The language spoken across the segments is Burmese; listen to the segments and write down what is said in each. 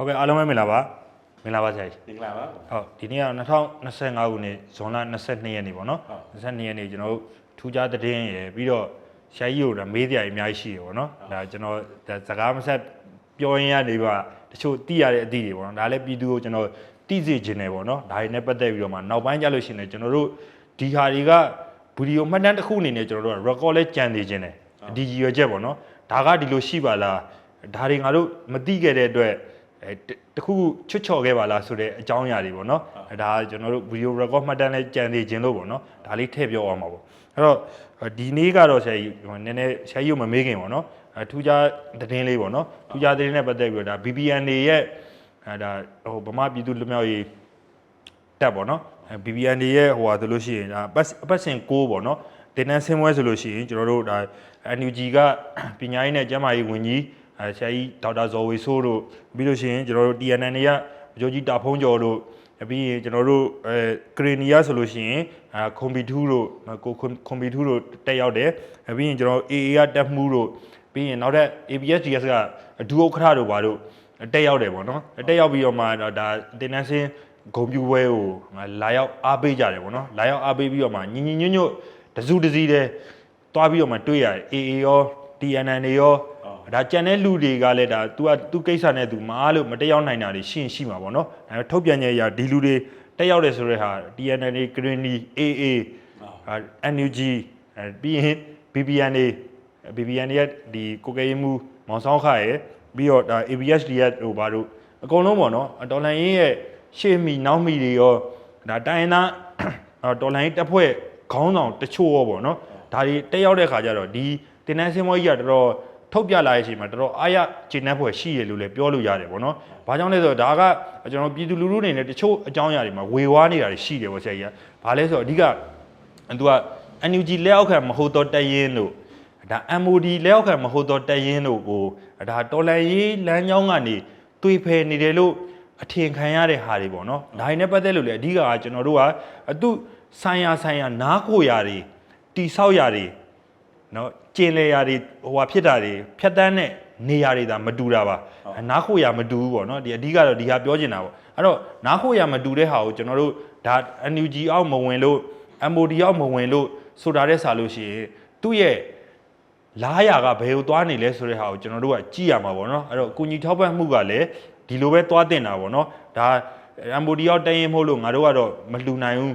ဟုတ်ကဲ့အားလုံးပဲမင်္ဂလာပါမင်္ဂလာပါဆရာကြီးမင်္ဂလာပါဟုတ်ဒီနေ့က2025ခုနှစ်ဇွန်လ22ရက်နေ့ပေါ့နော်ဟုတ်22ရက်နေ့ကျွန်တော်တို့ထူးခြားသတင်းရယ်ပြီးတော့ဆရာကြီးတို့ဒါမေးစရာကြီးအများကြီးရှိတယ်ပေါ့နော်ဒါကျွန်တော်ဒါစကားမဆက်ပြောရင်ရနေပါတချို့သိရတဲ့အသည့်တွေပေါ့နော်ဒါလည်းပြည်သူကိုကျွန်တော်သိစေချင်တယ်ပေါ့နော်ဒါတွေနဲ့ပတ်သက်ပြီးတော့မှနောက်ပိုင်းကြလို့ရှိရင်လည်းကျွန်တော်တို့ဒီဟာတွေကဗီဒီယိုမှတ်တမ်းတစ်ခုအနေနဲ့ကျွန်တော်တို့က record လဲကြံနေခြင်းတယ်ဒီရည်ရွယ်ချက်ပေါ့နော်ဒါကဒီလိုရှိပါလားဒါတွေငါတို့မသိခဲ့တဲ့အတွက် အဲတတခုခုချွတ်ချော်ခဲ့ပါလားဆိုတဲ့အကြောင်းအရာတွေပေါ့နော်အဲဒါကကျွန်တော်တို့ video record မှတ်တမ်းလေးကြံနေခြင်းလို့ပေါ့နော်ဒါလေးထည့်ပြောအောင်ပါပေါ့အဲ့တော့ဒီနေ့ကတော့ဆရာကြီးဟိုနည်းနည်းဆရာကြီးကိုမမေးခင်ပေါ့နော်အဲထူးခြားသတင်းလေးပေါ့နော်ထူးခြားသတင်းနဲ့ပတ်သက်ပြီးတော့ဒါ BBN တွေရဲ့အဲဒါဟိုဗမာပြည်သူလူမျိုးရေးတက်ပေါ့နော်အဲ BBN တွေရဲ့ဟိုဟာဆိုလို့ရှိရင်ဒါအပတ်အပတ်စဉ်6ပေါ့နော်တင်နန်းဆင်းပွဲဆိုလို့ရှိရင်ကျွန်တော်တို့ဒါ NUG ကပညာရေးနဲ့ကျန်းမာရေးဝန်ကြီး အဲဆရာကြီးဒေါက်တာဇော်ဝေဆိုးတို့ပြီးလို့ရှိရင်ကျွန်တော်တို့ TNN တွေကဂျိုကြီးတာဖုံးကျော်တို့ပြီးရင်ကျွန်တော်တို့အဲကရီနီယာဆိုလို့ရှိရင်အဲခွန်ဘီထူးတို့ကိုခွန်ဘီထူးတို့တက်ရောက်တယ်ပြီးရင်ကျွန်တော် AA ကတက်မှုတို့ပြီးရင်နောက်ထပ် ABSDS ကဒူဥက္ခရတို့ဘာတို့တက်ရောက်တယ်ပေါ့နော်တက်ရောက်ပြီးတော့မှဒါတင်နန်းဆင်းဂုံပြူပွဲကိုလာရောက်အားပေးကြတယ်ပေါ့နော်လာရောက်အားပေးပြီးတော့မှညီညီညွတ်ညွတ်တစုတစည်းတဲ့တွားပြီးတော့မှတွေ့ရတယ် AA ရော TNN တွေရော ဒါကြံတဲ့လူတွေကလည်းဒါ तू ကသူကိစ္စနဲ့ तू မအားလို့မတက်ရောက်နိုင်တာတွေရှင်းရှိမှာပေါ့နော်ဒါပေမဲ့ထုတ်ပြန်ချက်အရဒီလူတွေတက်ရောက်တယ်ဆိုတဲ့ဟာ TNN တွေ Green AA အာ NUG အဲပြီးရင် BBN တွေ BBN တွေရဲ့ဒီကိုကဲရေးမှုမောင်ဆောင်ခရဲ့ပြီးတော့ဒါ ABSD ရဲ့ဟိုဘာတို့အကုန်လုံးပေါ့နော်တော်လန်ရေးရဲ့ရှေ့မီနောက်မီတွေရောဒါတိုင်းရင်းသားအော်တော်လန်ရေးတပ်ဖွဲ့ခေါင်းဆောင်တချို့ရောပေါ့နော်ဒါတွေတက်ရောက်တဲ့ခါကျတော့ဒီတင်နန်းစင်းမွေးကြီးကတော်တော် ထုတ်ပြလာတဲ့အချိန်မှာတော်တော်အားရကျဉ်းနှက်ဖွဲ့ရှိရလို့လည်းပြောလို့ရတယ်ပေါ့နော်။ဘာကြောင့်လဲဆိုတော့ဒါကကျွန်တော်ပြည်သူလူထုအနေနဲ့တချို့အကြောင်းအရာတွေမှာဝေဝါးနေတာတွေရှိတယ်ပေါ့ဆရာကြီးက။ဘာလဲဆိုတော့အဓိကသူက NUG လက်အောက်ခံမဟုတ်တော့တရင်လို့ဒါ MOD လက်အောက်ခံမဟုတ်တော့တရင်လို့ကိုဒါတော်လန်ရေးလမ်းကြောင်းကနေတွေးဖယ်နေတယ်လို့အထင်ခံရတဲ့ဟာတွေပေါ့နော်။ဒါတွေနဲ့ပတ်သက်လို့လေအဓိကကကျွန်တော်တို့ကအသူဆိုင်ရာဆိုင်ရာနားကိုရာတွေတိဆောက်ရာတွေနော် ကျင်လေရာတွေဟိုဟာဖြစ်တာတွေဖြတ်တန်းတဲ့နေရာတွေဒါမတူတာပါနားခိုရာမတူဘူးပေါ့နော်ဒီအဓိကတော့ဒီဟာပြောချင်တာပေါ့အဲ့တော့နားခိုရာမတူတဲ့ဟာကိုကျွန်တော်တို့ဒါ NUG အောက်မဝင်လို့ MOD အောက်မဝင်လို့ဆိုတာတဲ့စာလို့ရှိရင်သူ့ရဲ့လားရာကဘယ်ကိုသွားနေလဲဆိုတဲ့ဟာကိုကျွန်တော်တို့ကကြည့်ရမှာပေါ့နော်အဲ့တော့အကူညီထောက်ပံ့မှုကလည်းဒီလိုပဲသွားတင်တာပေါ့နော်ဒါ MOD ရောက်တရင်မဟုတ်လို့ငါတို့ကတော့မလှူနိုင်ဘူး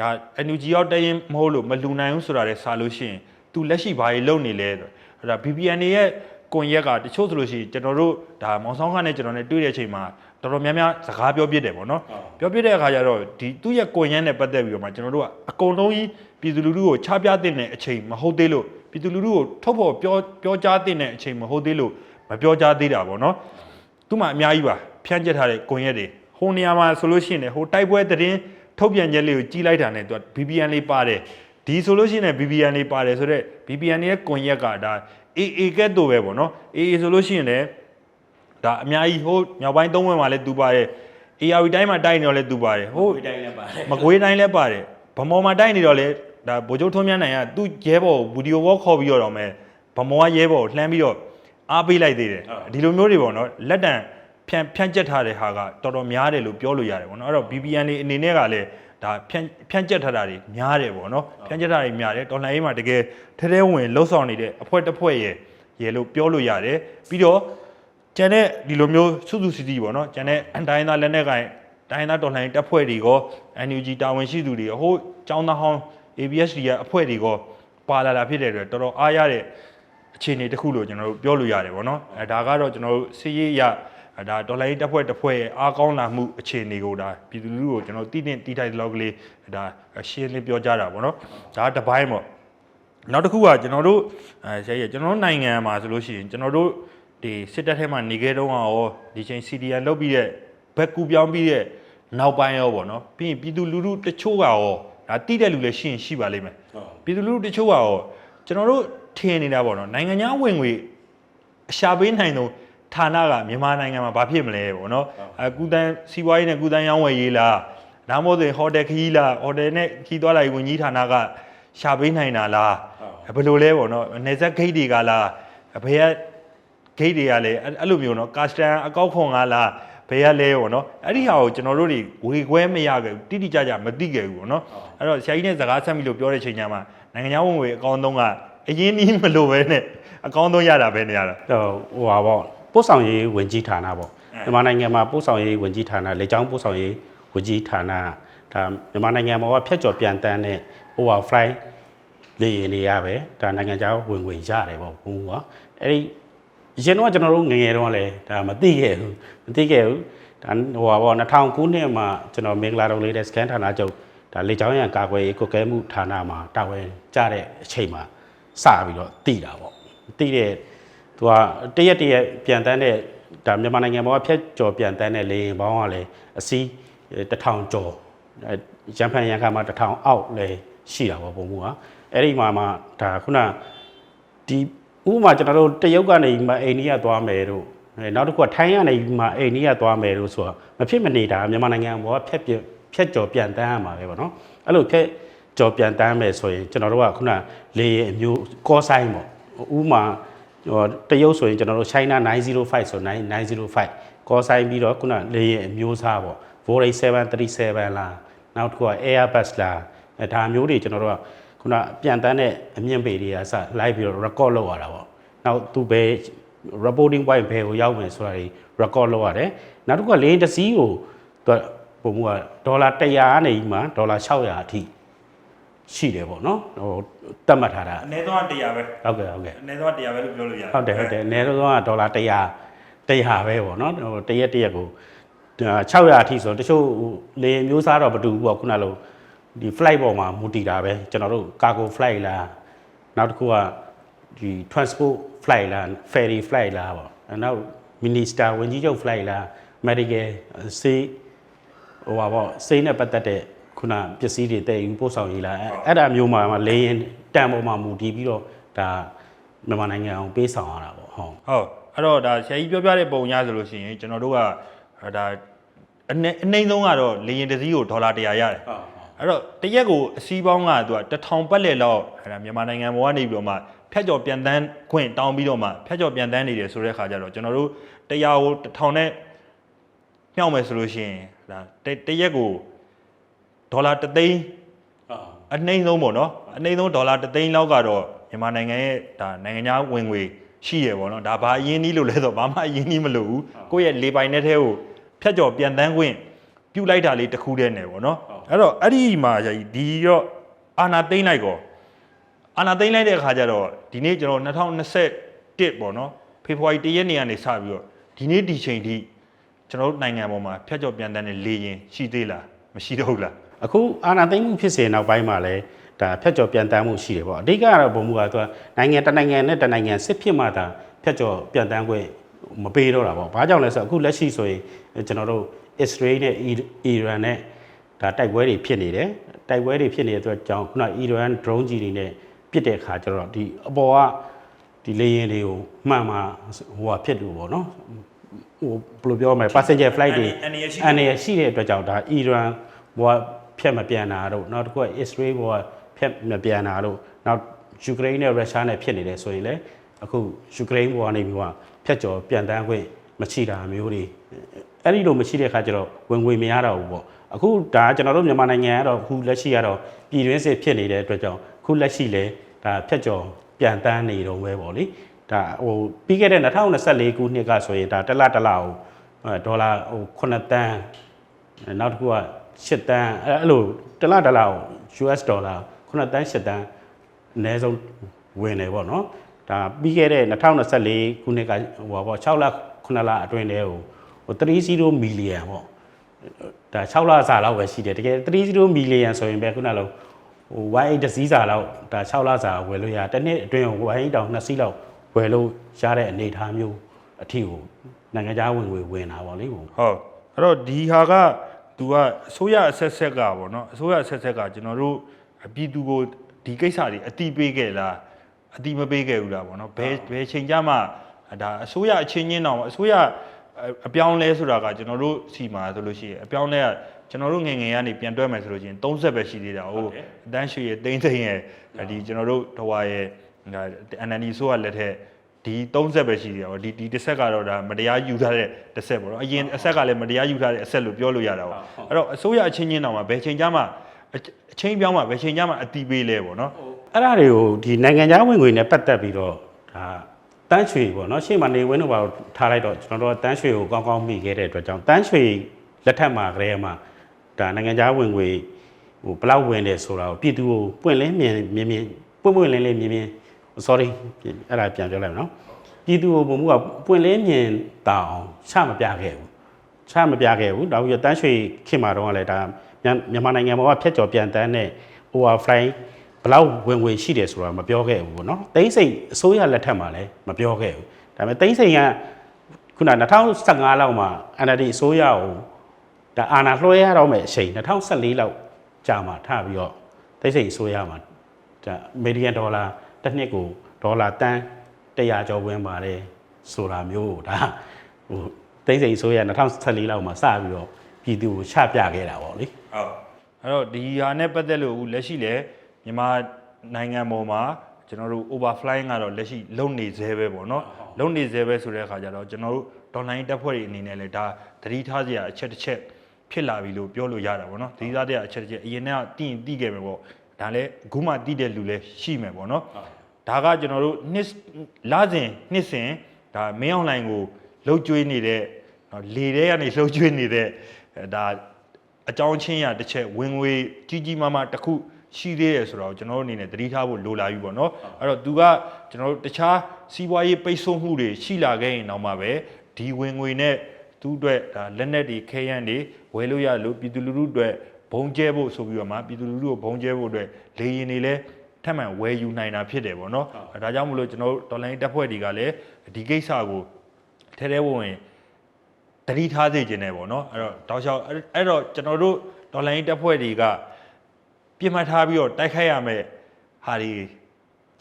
ဒါ NUG ရောက်တရင်မဟုတ်လို့မလှူနိုင်ဘူးဆိုတာတဲ့စာလို့ရှိရင် သူလက်ရှိဘာတွေလုပ်နေလဲဆိုအဲ့ဒါ BBN တွေရဲ့ကွန်ရက်ကတချို့ဆိုလို့ရှိရင်ကျွန်တော်တို့ဒါမောင်ဆောင်ခနဲ့ကျွန်တော်နဲ့တွေ့တဲ့အချိန်မှာတော်တော်များများစကားပြောပြစ်တယ်ပေါ့နော်ပြောပြစ်တဲ့အခါကျတော့ဒီသူ့ရဲ့ကွန်ရက်နဲ့ပတ်သက်ပြီးတော့မှကျွန်တော်တို့ကအကုန်လုံးကြီးပြည်သူလူထုကိုချပြတဲ့အချိန်မဟုတ်သေးလို့ပြည်သူလူထုကိုထုတ်ဖို့ပြောပြောကြားတဲ့အချိန်မဟုတ်သေးလို့မပြောကြားသေးတာပေါ့နော်သူ့မှာအများကြီးပါဖြန့်ကျက်ထားတဲ့ကွန်ရက်တွေဟိုနေရာမှာဆိုလို့ရှိရင်လည်းဟိုတိုက်ပွဲသတင်းထုတ်ပြန်ချက်လေးကိုကြီးလိုက်တာနဲ့သူက BBN လေးပါတယ် ဒီဆိုလို့ရှိရင် BBN လေးပါတယ်ဆိုတော့ BBN ရဲ့ကွန်ရက်ကဒါ AA ကဲ့သို့ပဲပေါ့နော် AA ဆိုလို့ရှိရင်လည်းဒါအများကြီးဟိုမြောက်ပိုင်းသုံးဝက်မှာလည်းတူပါတယ် AR တိုင်းမှာတိုက်နေတော့လည်းတူပါတယ်ဟိုဒီတိုင်းလည်းပါတယ်မကွေးတိုင်းလည်းပါတယ်ဗမော်မှာတိုက်နေတော့လည်းဒါဗိုလ်ချုပ်ထွန်းမြတ်နိုင်ကသူ့ရဲဘော်ဗီဒီယိုဘောခေါ်ပြီးတော့မယ်ဗမော်ကရဲဘော်ကိုလှမ်းပြီးတော့အားပေးလိုက်သေးတယ်ဒီလိုမျိုးတွေပေါ့နော်လက်တံဖြန့်ဖြန့်ကျက်ထားတဲ့ဟာကတော်တော်များတယ်လို့ပြောလို့ရတယ်ပေါ့နော်အဲ့တော့ BBN လေးအနေနဲ့ကလည်း ဒါဖြန့်ဖြန့်ကျက်ထားတာတွေများတယ်ပေါ့နော်ဖြန့်ကျက်ထားတာတွေများတယ်တော်လှန်ရေးမှာတကယ်ထဲထဲဝင်လှုပ်ဆောင်နေတဲ့အဖွဲ့တစ်ဖွဲ့ရဲ့ရဲ့လို့ပြောလို့ရတယ်ပြီးတော့ကျန်တဲ့ဒီလိုမျိုးစုစုစည်းစည်းပေါ့နော်ကျန်တဲ့အန်တိုင်းသားလက်နက်ကင်တိုင်းသားတော်လှန်ရေးတပ်ဖွဲ့တွေကော NUG တာဝန်ရှိသူတွေရောဟိုចောင်းသားဟောင်း ABSD ရဲ့အဖွဲ့တွေကောပါလာတာဖြစ်တဲ့အတွက်တော်တော်အားရတဲ့အခြေအနေတစ်ခုလို့ကျွန်တော်တို့ပြောလို့ရတယ်ပေါ့နော်အဲဒါကတော့ကျွန်တော်တို့စီးရေးရ အဲဒါတော်လှန်ရေးတပ်ဖွဲ့တစ်ဖွဲ့ရဲ့အားကောင်းလာမှုအခြေအနေကိုဒါပြည်သူလူထုကိုကျွန်တော်တည်တင်တည်ထိုက်တဲ့လောက်ကလေးဒါရှင်းလင်းပြောကြတာပေါ့နော်ဒါကတစ်ပိုင်းပေါ့နောက်တစ်ခုကကျွန်တော်တို့အဲဆရာကြီးကျွန်တော်တို့နိုင်ငံမှာဆိုလို့ရှိရင်ကျွန်တော်တို့ဒီစစ်တပ်ထဲမှာနေခဲ့တော့ရောဒီချိန် CDN လုတ်ပြီးတဲ့ဘက်ကူပြောင်းပြီးတဲ့နောက်ပိုင်းရောပေါ့နော်ပြီးရင်ပြည်သူလူထုတချို့ကရောဒါတိတဲ့လူလည်းရှိရင်ရှိပါလိမ့်မယ်ဟုတ်ပြည်သူလူထုတချို့ကရောကျွန်တော်တို့ထင်နေတာပေါ့နော်နိုင်ငံခြားဝင်ငွေအရှာပေးနိုင်တော့ ဌာနကမြန်မာနိုင်ငံမှာဘာဖြစ်မလဲပေါ့နော်အကူတန်းစီးပွားရေးနဲ့ကုတန်းရောင်းဝယ်ရေးလားဒါမှမဟုတ်ရင်ဟိုတယ်ခရီးလားဟိုတယ်နဲ့ခီးသွားလာရေးဝန်ကြီးဌာနကရှာပေးနိုင်တာလားဘယ်လိုလဲပေါ့နော်နေဆက်ဂိတ်တွေကလားဘယ်ကဂိတ်တွေကလဲအဲ့အဲ့လိုမျိုးနော်ကာစတန်အကောက်ခွန်ကလားဘယ်ကလဲပေါ့နော်အဲ့ဒီဟာကိုကျွန်တော်တို့တွေဝေခွဲမရခဲ့ဘူးတိတိကျကျမသိခဲ့ဘူးပေါ့နော်အဲ့တော့ဆရာကြီးနဲ့စကားဆက်မိလို့ပြောတဲ့ချိန်ကျမှနိုင်ငံခြားဝင်ငွေအကောင့်သုံးကအရင်နီးမလို့ပဲနဲ့အကောင့်သုံးရတာပဲနေရတာတော့ဟိုပါ ပေါ့ပို့ဆောင်ရေးဝင်ကြီးဌာနပေါ့အဲမြန်မာနိုင်ငံမှာပို့ဆောင်ရေးဝင်ကြီးဌာနလေကြောင်းပို့ဆောင်ရေးဝင်ကြီးဌာနဒါမြန်မာနိုင်ငံမှာကဖြတ်ကျော်ပြန်တန်းတဲ့ over fly လေယာဉ်တွေရပဲဒါနိုင်ငံခြားဝင်ဝင်ရတယ်ပေါ့ဘုံကအဲ့ဒီအရင်တော့ကျွန်တော်တို့ငယ်ငယ်တော့လည်းဒါမသိခဲ့ဘူးမသိခဲ့ဘူးဒါဟိုပါပေါ့2000ခုနှစ်မှာကျွန်တော်မင်္ဂလာတော်လေးတဲ့ scan ဌာနချုပ်ဒါလေကြောင်းရန်ကာကွယ်ရေးကုကဲမှုဌာနမှာတာဝန်ကျတဲ့အချိန်မှာစပြီးတော့တည်တာပေါ့တည်တဲ့ သူကတရက်တရက်ပြန်တန်းတဲ့ဒါမြန်မာနိုင်ငံမှာဖြတ်ကျော်ပြန်တန်းတဲ့လေယာဉ်ပေါင်းကလည်းအစီးတစ်ထောင်ကျော်အဲရန်ဖန်ရန်ခါမှာတစ်ထောင်အောက်လည်းရှိတာပေါ့ပုံမှုကအဲ့ဒီမှာမှဒါခုနဒီဥပမာကျွန်တော်တို့တရုတ်ကနေမှအိန္ဒိယသွားမယ်တို့အဲနောက်တစ်ခုကထိုင်းကနေမှအိန္ဒိယသွားမယ်တို့ဆိုတော့မဖြစ်မနေတာမြန်မာနိုင်ငံဘောဖြတ်ပြဖြတ်ကျော်ပြန်တန်းရမှာပဲပေါ့နော်အဲ့လိုဖြတ်ကျော်ပြန်တန်းမယ်ဆိုရင်ကျွန်တော်တို့ကခုနလေယာဉ်အမျိုးကောဆိုင်ပေါ့ဥပမာဟို တရုတ်ဆိုရင်ကျွန်တော်တို့ China 905ဆို905ကောဆိုင်ပြီးတော့ခုနလေယာဉ်အမျိုးအစားပေါ့ Boeing 737လားနောက်တစ်ခုက Airbus လားအဲဒါမျိုးတွေကျွန်တော်တို့ကခုနပြန်တန်းတဲ့အမြင့်ပေတွေကစလိုက်ပြီးတော့ record လုပ်ရတာပေါ့နောက်သူပဲ reporting point ဘယ်ကိုရောက်မယ်ဆိုတာတွေ record လုပ်ရတယ်နောက်တစ်ခုကလေယာဉ်တစ်စီးကိုသူကပုံမှုကဒေါ်လာ100ကနေမှဒေါ်လာ600အထိ ရှိတယ်ပေါ့နော်ဟိုတတ်မှတ်ထားတာအနည်းဆုံး100ပဲဟုတ်ကဲ့ဟုတ်ကဲ့အနည်းဆုံး100ပဲလို့ပြောလို့ရတယ်ဟုတ်တယ်ဟုတ်တယ်အနည်းဆုံးကဒေါ်လာ100 100ပဲပေါ့နော်ဟိုတရက်တရက်ကို600အထိဆိုတချို့လေယာဉ်မျိုးစားတော့မတူဘူးပေါ့ခုနလိုဒီ flight ပေါ်မှာမူတည်တာပဲကျွန်တော်တို့ cargo flight လားနောက်တစ်ခုကဒီ transport flight လား ferry flight လားပေါ့အဲနောက် minister ဝင်ကြီးချုပ် flight လား medical စေးဟိုပါပေါ့စေးနဲ့ပတ်သက်တဲ့ ခုနပစ္စည်းတွေတည်ယူပို့ဆောင်ရေးလားအဲအဲ့ဒါမျိုးမှာလေယာဉ်တန်ပေါ်မှာမူတည်ပြီးတော့ဒါမြန်မာနိုင်ငံအောင်ပေးဆောင်ရတာပေါ့ဟုတ်ဟုတ်အဲ့တော့ဒါဆရာကြီးပြောပြတဲ့ပုံရဆိုလို့ရှိရင်ကျွန်တော်တို့ကဒါအနည်းအနှိမ့်ဆုံးကတော့လေရင်တစ်စီးကိုဒေါ်လာ100ရတယ်အဲ့တော့တစ်ရက်ကိုအစီးပေါင်းကသူကတစ်ထောင်ပတ်လည်လောက်အဲ့ဒါမြန်မာနိုင်ငံပေါ်ကနေပြီးတော့မှဖြတ်ကျော်ပြန်တန်းခွင့်တောင်းပြီးတော့မှဖြတ်ကျော်ပြန်တန်းနေတယ်ဆိုတဲ့ခါကျတော့ကျွန်တော်တို့တရားကိုတစ်ထောင်နဲ့မြှောက်မယ်ဆိုလို့ရှိရင်ဒါတစ်တစ်ရက်ကို ဒေါ်လာတစ်သိန်းအနှိမ့်ဆုံးပေါ့နော်အနှိမ့်ဆုံးဒေါ်လာတစ်သိန်းလောက်ကတော့မြန်မာနိုင်ငံရဲ့ဒါနိုင်ငံခြားဝင်ငွေရှိရပေါ့နော်ဒါဘာအရင်နီးလို့လဲဆိုတော့ဘာမှအရင်နီးမလို့ဘူးကိုယ့်ရဲ့လေပိုင်တဲ့ထဲကိုဖြတ်ကျော်ပြန်တန်းခွင့်ပြုတ်လိုက်တာလေးတစ်ခုတည်းနဲ့ပေါ့နော်အဲ့တော့အဲ့ဒီမှာじゃဒီတော့အာနာသိမ့်လိုက်ကောအာနာသိမ့်လိုက်တဲ့အခါကျတော့ဒီနေ့ကျွန်တော်2021ပေါ့နော်ဖေဖော်ဝါရီ1ရက်နေ့ကနေစပြီးတော့ဒီနေ့ဒီချိန်ထိကျွန်တော်တို့နိုင်ငံပေါ်မှာဖြတ်ကျော်ပြန်တန်းတဲ့လေရင်ရှိသေးလားမရှိတော့ဘူးလား အခုအာဏာသိမ်းမှုဖြစ်စေနောက်ပိုင်းမှာလည်းဒါဖြတ်ကျော်ပြန်တမ်းမှုရှိတယ်ပေါ့အဓိကကတော့ဘုံမူကသူကနိုင်ငံတစ်နိုင်ငံနဲ့တစ်နိုင်ငံစစ်ဖြစ်မှသာဖြတ်ကျော်ပြန်တမ်းခွင့်မပေးတော့တာပေါ့ဘာကြောင့်လဲဆိုတော့အခုလက်ရှိဆိုရင်ကျွန်တော်တို့ Israel နဲ့ Iran နဲ့ဒါတိုက်ပွဲတွေဖြစ်နေတယ်တိုက်ပွဲတွေဖြစ်နေတဲ့အတွက်ကြောင့်ခုန Iran drone ကြီးတွေနဲ့ပစ်တဲ့အခါကျတော့ဒီအပေါ်ကဒီလေယာဉ်တွေကိုမှန်မှဟိုဟာဖြစ်လို့ပေါ့နော်ဟိုဘယ်လိုပြောမလဲ passenger flight တွေအန္တရာယ်ရှိအန္တရာယ်ရှိတဲ့အတွက်ကြောင့်ဒါအီရန်ဘော ဖြတ်မပြန်တာတို့နောက်တစ်ခုကအစ္စရေးဘောဖြတ်မပြန်တာတို့နောက်ယူကရိန်းနဲ့ရုရှားနဲ့ဖြစ်နေတယ်ဆိုရင်လည်းအခုယူကရိန်းဘောကနေပြီးတော့ဖြတ်ကျော်ပြန်တန်းခွင့်မရှိတာမျိုးတွေအဲ့ဒီလိုမရှိတဲ့အခါကျတော့ဝင်ငွေမရတော့ဘူးပေါ့အခုဒါကျွန်တော်တို့မြန်မာနိုင်ငံကတော့အခုလက်ရှိကတော့ပြည်တွင်းစစ်ဖြစ်နေတဲ့အတွက်ကြောင့်အခုလက်ရှိလည်းဒါဖြတ်ကျော်ပြန်တန်းနေတော့ပဲပေါ့လေဒါဟိုပြီးခဲ့တဲ့2024ခုနှစ်ကဆိုရင်ဒါတစ်လတစ်လဟိုအဲဒေါ်လာဟို9တန်းအဲနောက်တစ်ခုက 8တန်းအဲအဲ့လိုတစ်လတစ်လကို US ဒေါ်လာ9တန်း8တန်းအနည်းဆုံးဝင်တယ်ပေါ့နော်ဒါပြီးခဲ့တဲ့2024ခုနှစ်ကဟိုပါပေါ့6လ9လအတွင်းတည်းဟိုဟို30 million ပေါ့ဒါ6လစာလောက်ပဲရှိတယ်တကယ်30 million ဆိုရင်ပဲခုနလိုဟို Y8 တစ်စီးစာလောက်ဒါ6လစာဝယ်လို့ရတစ်နှစ်အတွင်းကို Y8 တောင်2စီးလောက်ဝယ်လို့ရတဲ့အနေအထားမျိုးအထီကိုနိုင်ငံခြားဝင်ငွေဝင်တာပေါ့လေဟိုဟုတ်အဲ့တော့ဒီဟာက သူကအစိုးရအဆက်ဆက်ကပေါ့နော်အစိုးရအဆက်ဆက်ကကျွန်တော်တို့ပြည်သူကိုဒီကိစ္စတွေအတိပေးခဲ့လားအတိမပေးခဲ့ဘူးလားပေါ့နော်ဘယ်ဘယ်ချိန်ကြမှာဒါအစိုးရအချင်းချင်းတော့အစိုးရအပြောင်းလဲဆိုတာကကျွန်တော်တို့စီမှာဆိုလို့ရှိရင်အပြောင်းလဲကကျွန်တော်တို့ငယ်ငယ်ကနေပြန်တွဲမယ်ဆိုလို့ရှိရင်30ပဲရှိသေးတာဟုတ်အတန်းရွှေရဲ့တိမ့်သိမ့်ရဲ့ဒီကျွန်တော်တို့တဝါရဲ့ NND ဆိုရလက်ထက် ဒီ3ဆက်ပဲရှိတယ်ပေါ့ဒီဒီတစ်ဆက်ကတော့ဒါမတရားယူထားတဲ့တစ်ဆက်ပေါ့နော်အရင်အဆက်ကလည်းမတရားယူထားတဲ့အဆက်လို့ပြောလို့ရတာပေါ့အဲ့တော့အစိုးရအချင်းချင်းတောင်မှဘယ်ချိန်ကြမှာအအချင်းပြောင်းမှာဘယ်ချိန်ကြမှာအတီးပေးလဲပေါ့နော်အဲ့ဒါတွေကိုဒီနိုင်ငံခြားဝင်ငွေနဲ့ပတ်သက်ပြီးတော့ဒါတန်းရွှေပေါ့နော်ရှေ့မှာနေဝင်းတို့ဘာလို့ထားလိုက်တော့ကျွန်တော်တို့ကတန်းရွှေကိုကောင်းကောင်းမိခဲ့တဲ့အတွက်ကြောင့်တန်းရွှေလက်ထက်မှာကလေးမှာဒါနိုင်ငံခြားဝင်ငွေဟိုဘလောက်ဝင်တယ်ဆိုတာကိုပြည်သူကိုပွင့်လင်းမြင်မြင်မြင်ပွင့်ပွင့်လင်းလင်းမြင်မြင် sorry အဲ့ဒါပြန်ပြောလိုက်မယ်နော်ပြည်သူကိုဘုံမှုကပွင့်လင်းမြင်တောင်ချမပြခဲ့ဘူးချမပြခဲ့ဘူးနောက်ပြီးတော့တန်းရွှေခင်မာတော့ကလည်းဒါမြန်မြန်မာနိုင်ငံမှာဖြတ်ကျော်ပြန်တန်းတဲ့ overfly ဘလောက်ဝင်ဝင်ရှိတယ်ဆိုတာမပြောခဲ့ဘူးပေါ့နော်တိမ့်စိတ်အစိုးရလက်ထက်မှာလည်းမပြောခဲ့ဘူးဒါပေမဲ့တိမ့်စိတ်ကခုန2015လောက်မှာ NLD အစိုးရကိုဒါအာဏာလွှဲရတော့မယ်အချိန်2014လောက်ကြာမှထပြီးတော့တိမ့်စိတ်အစိုးရမှာဒါအမေရိကန်ဒေါ်လာ တစ်နှစ်ကိုဒေါ်လာတန်း100ကျော်ဝင်ပါတယ်ဆိုတာမျိုးကိုဒါဟိုတိမ့်စိန်အစိုးရ2014လောက်မှာစပြီးတော့ပြည်သူကိုချပြခဲ့တာပေါ့လေဟုတ်အဲ့တော့ဒီဟာနဲ့ပတ်သက်လို့အခုလက်ရှိလေမြန်မာနိုင်ငံပေါ်မှာကျွန်တော်တို့ overflying ကတော့လက်ရှိလုံနေသေးပဲပေါ့နော်လုံနေသေးပဲဆိုတဲ့အခါကျတော့ကျွန်တော်တို့ online တက်ဖွဲ့တွေအနေနဲ့လည်းဒါသတိထားစရာအချက်တစ်ချက်ဖြစ်လာပြီလို့ပြောလို့ရတာပေါ့နော်သတိထားစရာအချက်တစ်ချက်အရင်ကတည်ရင်တည်ခဲ့မယ်ပေါ့ဒါလည်းအခုမှတည်တဲ့လူလည်းရှိမယ်ပေါ့နော် ဒါကကျွန်တော်တို့နှစ်လစဉ်နှစ်စဉ်ဒါမင်း online ကိုလှုပ်ကြွေးနေတဲ့နော်လေထဲကနေလှုပ်ကြွေးနေတဲ့အဲဒါအကြောင်းချင်းရတစ်ချက်ဝင်ငွေကြီးကြီးမားမားတစ်ခုရှိသေးတယ်ဆိုတော့ကျွန်တော်တို့အနေနဲ့သတိထားဖို့လိုလာပြီပေါ့နော်အဲ့တော့သူကကျွန်တော်တို့တခြားစီးပွားရေးပိတ်ဆို့မှုတွေရှိလာခဲ့ရင်တော့မှပဲဒီဝင်ငွေနဲ့သူ့အတွက်ဒါလက်နက်တွေခဲယမ်းတွေဝယ်လို့ရလို့ပြည်သူလူထုအတွက်ဘုံကျဲဖို့ဆိုပြီးတော့မှပြည်သူလူထုကိုဘုံကျဲဖို့အတွက်လေရင်တွေလည်း ထပ်မံဝယ်ယူနိုင်တာဖြစ်တယ်ပေါ့နော်ဒါကြောင့်မလို့ကျွန်တော်တို့ဒေါ်လာတက်ဖွဲ့တွေကလည်းဒီကိစ္စကိုထဲထဲဝင်ဝင်တတိထားစေခြင်းနဲ့ပေါ့နော်အဲ့တော့တောက်လျှောက်အဲ့အဲ့တော့ကျွန်တော်တို့ဒေါ်လာရင်းတက်ဖွဲ့တွေကပြင်မှတ်ထားပြီးတော့တိုက်ခိုက်ရမယ်ဟာတွေ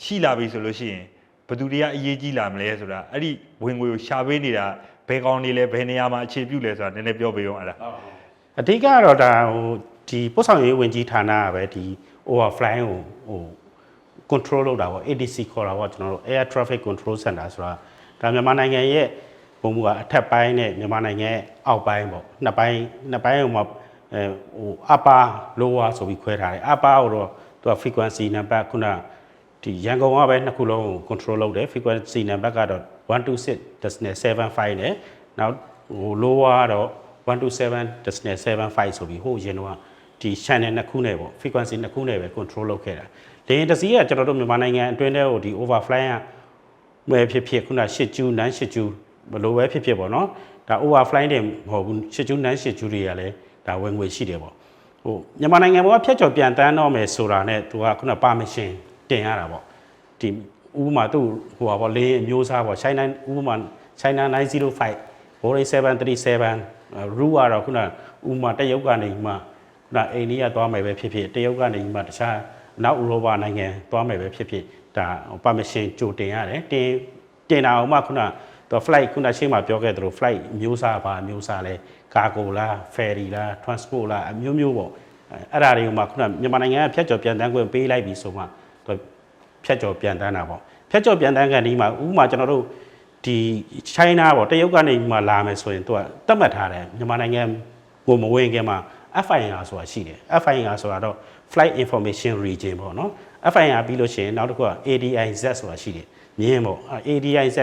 ရှိလာပြီဆိုလို့ရှိရင်ဘယ်သူတွေကအရေးကြီးလာမလဲဆိုတာအဲ့ဒီဝင်ငွေကိုရှာပေးနေတာဘယ်ကောင်တွေလဲဘယ်နေရာမှာအခြေပြုလဲဆိုတာနည်းနည်းပြောပေးအောင်အဲ့ဒါအဓိကကတော့ဒါဟိုဒီပို့ဆောင်ရေးဝင်ကြီးဌာနကပဲဒီ overfly ကိုဟို control လုပ်တာပေါ့ ADC ခေါ်တာပေါ့ကျွန်တော်တို့ air traffic control center ဆိုတာဒါမြန်မာနိုင်ငံရဲ့ပုံမှုကအထက်ပိုင်းနဲ့မြန်မာနိုင်ငံရဲ့အောက်ပိုင်းပေါ့နှစ်ပိုင်းနှစ်ပိုင်းဟိုမှာအဲဟို upper lower ဆိုပြီးခွဲထားတယ် upper ကိုတော့သူက frequency number ခုနဒီရန်ကုန်ကပဲနှစ်ခုလုံးကို control လုပ်တယ် frequency number ကတော့126.75နဲ့နောက်ဟို lower ကတော့127.75ဆိုပြီးဟိုရင်တော့ဒီ channel နှစ်ခုနဲ့ပေါ့ frequency နှစ်ခုနဲ့ပဲ control လုပ်ခဲ့တာ လေရင်တစ်စီးကကျွန်တော်တို့မြန်မာနိုင်ငံအတွင်းထဲကိုဒီ overfly ကမဲဖြစ်ဖြစ်ခုန8ကျူးနန်း8ကျူးဘယ်လိုပဲဖြစ်ဖြစ်ပေါ့နော်ဒါ overfly တွေမဟုတ်ဘူး8ကျူးနန်း8ကျူးတွေကလည်းဒါဝင်ငွေရှိတယ်ပေါ့ဟိုမြန်မာနိုင်ငံဘောကဖြတ်ကျော်ပြန်တန်းတော့မယ်ဆိုတာနဲ့သူကခုန permission တင်ရတာပေါ့ဒီဥပမာသူ့ဟိုပါပေါ့လေရင်အမျိုးအစားပေါ့ China ဥပမာ China 905 Boeing 737 rule ကတော့ခုနဥပမာတရုတ်ကနေမှခုနအိန္ဒိယသွားမယ်ပဲဖြစ်ဖြစ်တရုတ်ကနေမှတခြား နောက်ဥရောပနိုင်ငံသွားမယ်ပဲဖြစ်ဖြစ်ဒါ permission ကြိုတင်ရတယ်တင်တင်တာအောင်မှခုနတော့ flight ခုနရှေ့မှာပြောခဲ့သလို flight မျိုးစားပါမျိုးစားလဲ cargo လား ferry လား transport လားအမျိုးမျိုးပေါ့အဲ့ဒါတွေကိုမှခုနမြန်မာနိုင်ငံကဖြတ်ကျော်ပြန်တန်းခွင့်ပေးလိုက်ပြီဆိုမှသူဖြတ်ကျော်ပြန်တန်းတာပေါ့ဖြတ်ကျော်ပြန်တန်းကန်ဒီမှာဥပမာကျွန်တော်တို့ဒီ China ပေါ့တရုတ်ကနေမှလာမယ်ဆိုရင်သူကတတ်မှတ်ထားတယ်မြန်မာနိုင်ငံကိုမဝင်ခင်မှာ FIR ဆိုတာရှိတယ် FIR ဆိုတာတော့ Flight Information Region ပေါ့နော် FIR ပြီးလို့ရှိရင်နောက်တစ်ခုက ADIZ ဆိုတာရှိတယ်မြင်းပေါ့အဲ့ ADIZ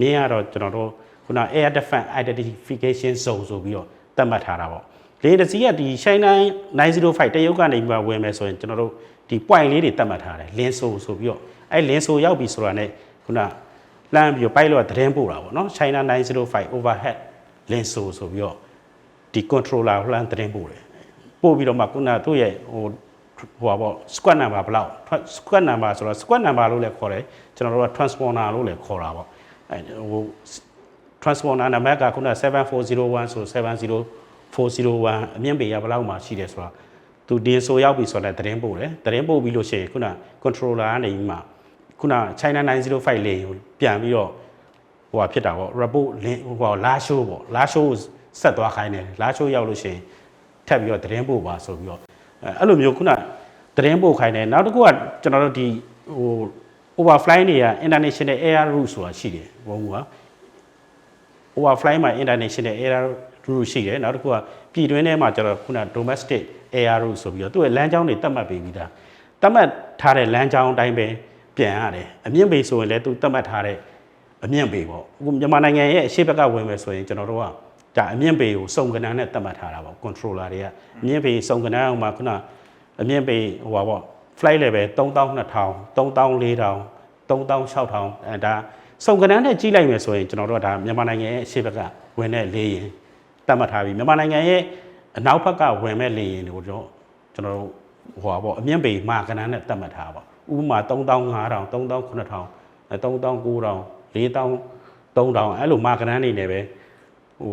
မြင်းကတော့ကျွန်တော်တို့ခုန Air Defense Identification Zone ဆိုပြီးတော့တတ်မှတ်ထားတာပေါ့လေတစီကဒီ China 905တရုတ်ကနေမှဝင်မယ်ဆိုရင်ကျွန်တော်တို့ဒီ point လေးတွေတတ်မှတ်ထားတယ်လင်းဆိုဆိုပြီးတော့အဲ့လင်းဆိုရောက်ပြီဆိုတာ ਨੇ ခုနလမ်းပြီးတော့ပိုက်လို့သတင်းပို့တာပေါ့နော် China 905 overhead lenso ဆိုပြီးတော့ဒီ controller လှမ်းသတင်းပို့တယ်ပို့ပြီးတော့မှခုနသူ့ရဲ့ဟို ဟိုပါပေါ့ squad number ဘယ်လောက် squad number ဆိုတော့ squad number လို့လည်းခေါ်တယ်ကျွန်တော်တို့က transponder လို့လည်းခေါ်တာပေါ့အဲဟို transponder number ကခုန7401ဆို70401အမြင့်ပေရဘယ်လောက်မှရှိတယ်ဆိုတော့သူဒီဆိုရောက်ပြီဆိုတော့သတင်းပို့တယ်သတင်းပို့ပြီးလို့ရှိရင်ခုန controller ကနေမှခုန China 905လေကိုပြန်ပြီးတော့ဟိုဟာဖြစ်တာပေါ့ report link ဟိုဟာလာရှိုးပေါ့လာရှိုးဆက်သွားခိုင်းတယ်လာရှိုးရောက်လို့ရှိရင်ထပ်ပြီးတော့သတင်းပို့ပါဆိုပြီးတော့အဲအဲ့လိုမျိုးခုန သတင်းပို့ခိုင်းတယ်နောက်တစ်ခုကကျွန်တော်တို့ဒီဟို overfly တွေက international air route ဆိုတာရှိတယ်ဘုံက overfly မှာ international air route ရှိတယ်နောက်တစ်ခုကပြည်တွင်းထဲမှာကျတော့ခုန domestic air route ဆိုပြီးတော့သူ့ရဲ့လမ်းကြောင်းတွေတတ်မှတ်ပေးပြီးသားတတ်မှတ်ထားတဲ့လမ်းကြောင်းအတိုင်းပဲပြန်ရတယ်အမြင့်ပေဆိုရင်လည်းသူတတ်မှတ်ထားတဲ့အမြင့်ပေပေါ့အခုမြန်မာနိုင်ငံရဲ့အရှိဘက်ကဝင်မယ်ဆိုရင်ကျွန်တော်တို့ကဒါအမြင့်ပေကိုစုံကဏ္ဍနဲ့တတ်မှတ်ထားတာပေါ့ controller တွေကအမြင့်ပေစုံကဏ္ဍအောင်မှာခုန အမြင့်ပေဟိုပါပေါ့ flight level 3200 3400 3600အဲဒါစုံကဏ္ဍနဲ့ကြီးလိုက်မယ်ဆိုရင်ကျွန်တော်တို့ကဒါမြန်မာနိုင်ငံရဲ့အရှိဘက်ကဝင်တဲ့လေရင်တတ်မှတ်ထားပြီးမြန်မာနိုင်ငံရဲ့အနောက်ဘက်ကဝင်မဲ့လေရင်တွေကိုတော့ကျွန်တော်တို့ဟိုပါပေါ့အမြင့်ပေမှာကဏ္ဍနဲ့တတ်မှတ်ထားပါဥပမာ3500 3900 3900 4000 3000အဲ့လိုမာကဏ္ဍနေနဲ့ပဲဟို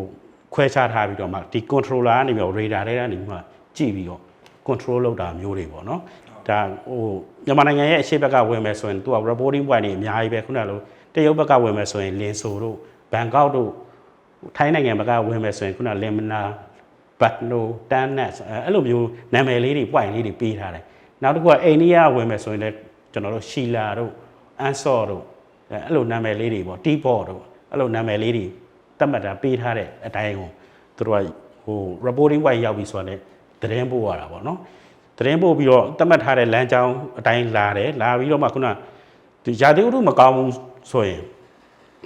ခွဲခြားထားပြီးတော့မှဒီ controller ကနေပြီးတော့ radar တွေကနေပြီးမှကြည့်ပြီးတော့ control လုပ်တာမျိုးတွေပေါ့နော်ဒါဟိုမြန်မာနိုင်ငံရဲ့အရှိဘက်ကဝင်မယ်ဆိုရင်သူက reporting point တွေအများကြီးပဲခုနကလိုတရုတ်ဘက်ကဝင်မယ်ဆိုရင်လင်းဆိုတို့ဘန်ကောက်တို့ထိုင်းနိုင်ငံဘက်ကဝင်မယ်ဆိုရင်ခုနလင်မနာဘတ်နိုတန်နက်အဲ့လိုမျိုးနာမည်လေးတွေ point လေးတွေပေးထားတယ်နောက်တစ်ခုကအိန္ဒိယဝင်မယ်ဆိုရင်လည်းကျွန်တော်တို့ရှီလာတို့အန်ဆော့တို့အဲ့လိုနာမည်လေးတွေပေါ့တီဘော့တို့အဲ့လိုနာမည်လေးတွေတတ်မှတ်တာပေးထားတဲ့အတိုင်းကိုသူတို့ကဟို reporting point ရောက်ပြီဆိုတော့ သတင်းပို့ရတာပေါ့နော်သတင်းပို့ပြီးတော့တတ်မှတ်ထားတဲ့လမ်းကြောင်းအတိုင်းလာတယ်လာပြီးတော့မှခုနဒီရာသီဥတုမကောင်းဘူးဆိုရင်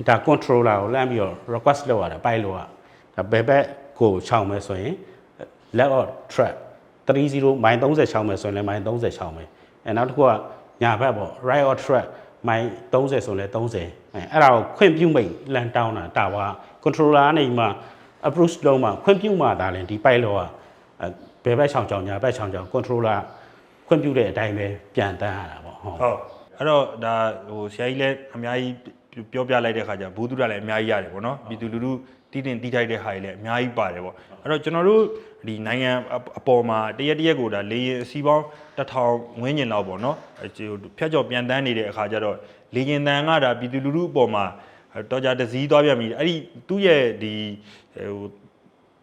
ဒါ controller ကိုလမ်းပြီးတော့ request လုပ်ရတာပိုက်လို့ရဒါဘယ်ဘက်ကိုခြောက်မယ်ဆိုရင် left or track 30မိုင်30ချောင်းမယ်ဆိုရင်လည်းမိုင်30ချောင်းမယ်အဲနောက်တစ်ခုကညာဘက်ပေါ့ right or track မိုင်30ဆိုရင်လည်း30အဲအဲ့ဒါကိုခွင့်ပြုမိတ်လမ်းတောင်းတာတာဝါ controller ကနေမှ approach လုံးမှခွင့်ပြုမှဒါလည်းဒီ pilot ကအဲ ဘယ်ဘက်ချောင်းချောင်းညာဘက်ချောင်းချောင်း controller ခွင့်ပြုတဲ့အတိုင်းပဲပြန်တန်းရတာပေါ့ဟုတ်ဟုတ်အဲ့တော့ဒါဟိုဆရာကြီးလည်းအများကြီးပြောပြလိုက်တဲ့ခါကျဘူးသူရလည်းအများကြီးရတယ်ပေါ့နော်ပြည်သူလူထုတည်တင်တည်ထိုက်တဲ့ဟာတွေလည်းအများကြီးပါတယ်ပေါ့အဲ့တော့ကျွန်တော်တို့ဒီနိုင်ငံအပေါ်မှာတရက်တရက်ကိုဒါလေရင်အစီပေါင်းတစ်ထောင်ဝန်းကျင်လောက်ပေါ့နော်အဲ့ဒီဖြတ်ကျော်ပြန်တန်းနေတဲ့အခါကျတော့လေရင်တန်ကဒါပြည်သူလူထုအပေါ်မှာတော်ကြတစည်းသွားပြန်ပြီအဲ့ဒီသူ့ရဲ့ဒီဟို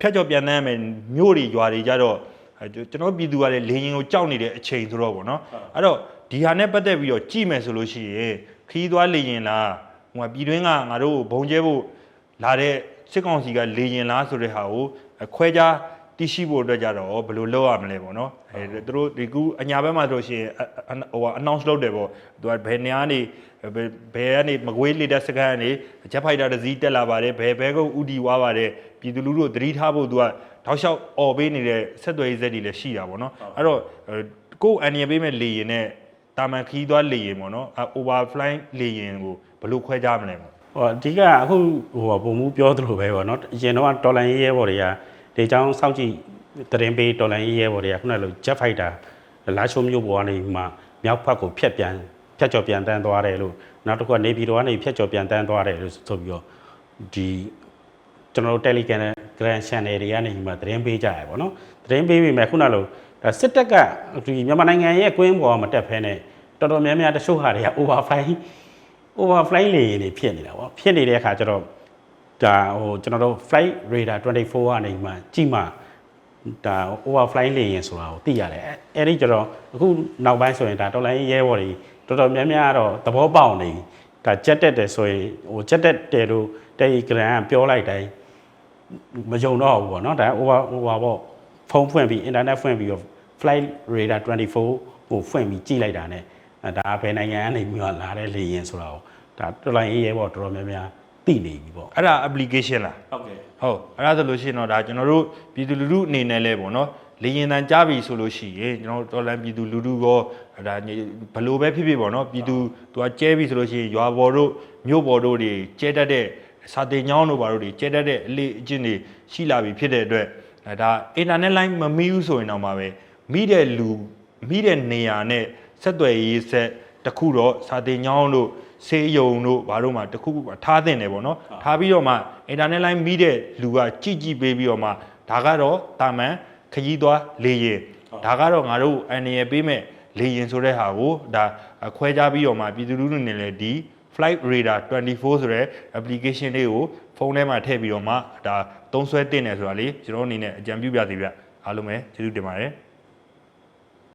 ဖြတ်ကျော်ပြန်တန်းရမယ်မြို့တွေရွာတွေကြတော့အဲကျွန်တော်ပြည်သူကလည်းလေရင်ကိုကြောက်နေတဲ့အချိန်ဆိုတော့ဗောနော်အဲ့တော့ဒီဟာနဲ့ပတ်သက်ပြီးတော့ကြည့်မယ်ဆိုလို့ရှိရင်ခီးသွားလေရင်လားဟိုကပြည်တွင်းကငါတို့ဘုံကျဲဖို့လာတဲ့စစ်ကောင်စီကလေရင်လားဆိုတဲ့ဟာကိုခွဲခြားတိရှိဖို့အတွက်ကြတော့ဘယ်လိုလုပ်ရမလဲပေါ့နော်အဲသူတို့ဒီကူအညာဘက်မှာဆိုလို့ရှိရင်ဟို announce လုပ်တယ်ပေါ့သူကဘယ်နေရာနေဘယ်ဘယ်ကနေမကွေးလေတက်စကန်ကနေဂျက်ဖိုက်တာတစ်စီးတက်လာပါတယ်ဘယ်ဘဲကုတ်ဥတီဝါပါတယ် ပြည်သူလူထုကိုသတိထားဖို့သူကတောက်လျှောက်អော်ပေးနေတဲ့ဆက်သွယ်ရေးဇက်တွေလည်းရှိတာပေါ့နော်အဲ့တော့ကိုယ်အန်ရပေးမဲ့လေရင်နဲ့တာမန်ခီးသွားလေရင်ပေါ့နော် overfly လေရင်ကိုဘယ်လိုခွဲခြားမလဲပေါ့ဟိုအဓိကအခုဟိုပုံမှုပြောသလိုပဲပေါ့နော်အရင်တော့တော်လန်ရေးရဲဘော်တွေကဒီအကြောင်းစောင့်ကြည့်သတင်းပေးတော်လန်ရေးရဲဘော်တွေကခုနကလို jet fighter လာချိုမျိုးပေါ်ကနေမှမြောက်ဖက်ကိုဖျက်ပြန်ဖျက်ကျော်ပြန်တန်းသွားတယ်လို့နောက်တစ်ခုကနေပြည်တော်ကနေဖျက်ကျော်ပြန်တန်းသွားတယ်လို့ဆိုပြီးတော့ဒီ ကျွန်တော်တို့ Telegram Grand Channel တွေကနေမှသတင်းပေးကြရပေါ့နော်သတင်းပေးပြီမဲ့ခုနလိုဒါစစ်တပ်ကဒီမြန်မာနိုင်ငံရဲ့ကွင်းပေါ်ကမတက်ဖဲနဲ့တော်တော်များများတချို့ဟာတွေက overfly overfly လေယာဉ်တွေဖြစ်နေတာပေါ့ဖြစ်နေတဲ့အခါကျတော့ဒါဟိုကျွန်တော်တို့ flight radar 24ကနေမှကြည့်မှဒါ overfly လေယာဉ်ဆိုတာကိုသိရတယ်အဲအဲ့ဒီကျတော့အခုနောက်ပိုင်းဆိုရင်ဒါတော်လိုင်းရဲဘော်တွေတော်တော်များများကတော့သဘောပေါက်နေပြီဒါကြက်တက်တယ်ဆိုရင်ဟိုကြက်တက်တယ်လို့ Telegram ကပြောလိုက်တိုင်း မယုံတော့ဘူးပေါ့နော်ဒါ over over ပေါ့ဖုန်းဖွင့်ပြီး internet ဖွင့်ပြီးတော့ flight radar 24ကိုဖွင့်ပြီးကြည့်လိုက်တာ ਨੇ အဲဒါဘယ်နိုင်ငံကနေပြီးတော့လာတဲ့လေယာဉ်ဆိုတာကိုဒါတော်လိုင်းရေးရဲပေါ့တော်တော်များများသိနေပြီပေါ့အဲ့ဒါ application လားဟုတ်ကဲ့ဟုတ်အဲ့ဒါဆိုလို့ရှိရင်တော့ဒါကျွန်တော်တို့ပြည်သူလူထုအနေနဲ့လဲပေါ့နော်လေရင်တန်ကြားပြီဆိုလို့ရှိရင်ကျွန်တော်တို့တော်လန်ပြည်သူလူထုကောဒါဘလို့ပဲဖြစ်ဖြစ်ပေါ့နော်ပြည်သူသူကကျဲပြီဆိုလို့ရှိရင်ရွာပေါ်တို့မြို့ပေါ်တို့တွေကျဲတတ်တဲ့ စာတင်ညောင်းတို့ဘာတို့တွေကျဲတတ်တဲ့အလေးအကျင့်တွေရှိလာပြီဖြစ်တဲ့အတွက်အဲဒါ internet line မမီးဘူးဆိုရင်တော့မှာပဲမိတဲ့လူမိတဲ့နေရာနဲ့ဆက်သွယ်ရေးဆက်တစ်ခုတော့စာတင်ညောင်းတို့စေးယုံတို့ဘာတို့မှတစ်ခုခုထားတင်တယ်ပေါ့နော်ထားပြီးတော့မှ internet line မိတဲ့လူကကြည့်ကြည့်ပေးပြီးတော့မှဒါကတော့တာမန်ခကြီးသွားလေရင်ဒါကတော့ငါတို့အန်ရပေးမဲ့လေရင်ဆိုတဲ့ဟာကိုဒါခွဲခြားပြီးတော့မှပြည်သူလူထုနေလဲဒီ flight radar 24ဆိုတဲ့ application လေးကိုဖုန်းထဲမှာထည့်ပြီးတော့မှဒါသုံးစွဲတင်တယ်ဆိုတာလေးကျွန်တော်အနေနဲ့အကြံပြုပြသေးဗျအားလုံးပဲကျေးဇူးတင်ပါတယ်